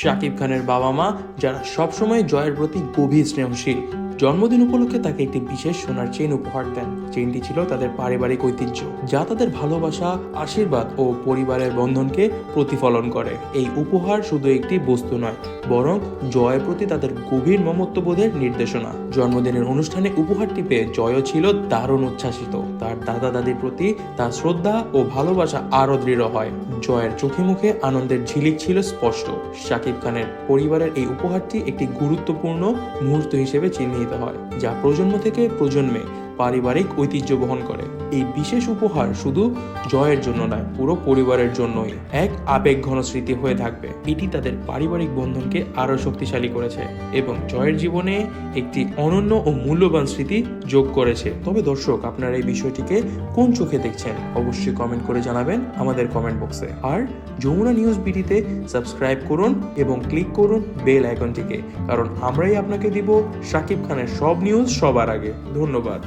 শাকিব খানের বাবা মা যারা সবসময় জয়ের প্রতি গভীর স্নেহশীল। জন্মদিন উপলক্ষে তাকে একটি বিশেষ সোনার চেইন উপহার দেন। চেইনটি ছিল তাদের পারিবারিক ঐতিহ্য, যা তাদের ভালোবাসা, আশীর্বাদ ও পরিবারের বন্ধনকে প্রতিফলন করে। এই উপহার শুধু একটি বস্তু নয়, বরং জয়ের প্রতি তাদের গভীর মমত্ববোধের নির্দেশনা। জন্মদিনের অনুষ্ঠানে উপহারটি পেয়ে জয়ও ছিল দারুণ উচ্ছ্বাসিত। তার দাদা দাদির প্রতি তার শ্রদ্ধা ও ভালোবাসা আরও দৃঢ় হয়। জয়ের চোখে মুখে আনন্দের ঝিলিক ছিল স্পষ্ট। শাকিব খানের পরিবারের এই উপহারটি একটি গুরুত্বপূর্ণ মুহূর্ত হিসেবে চিহ্নিত হয় যা প্রজন্ম থেকে প্রজন্মে পারিবারিক ঐতিহ্য বহন করে। এই বিশেষ উপহার শুধু জয়ের জন্য নয়, পুরো পরিবারের জন্যই এক আবেগ ঘন স্মৃতি হয়ে থাকবে। এটি তাদের পারিবারিক বন্ধনকে আরও শক্তিশালী করেছে এবং জয়ের জীবনে একটি অনন্য ও মূল্যবান স্মৃতি যোগ করেছে। তবে দর্শক, আপনারা এই বিষয়টিকে কোন চোখে দেখছেন? অবশ্যই কমেন্ট করে জানাবেন আমাদের কমেন্ট বক্সে। আর যমুনা নিউজ বিডিতে সাবস্ক্রাইব করুন এবং ক্লিক করুন বেল আইকনটিকে, কারণ আমরাই আপনাকে দিব শাকিব খানের সব নিউজ সবার আগে। ধন্যবাদ।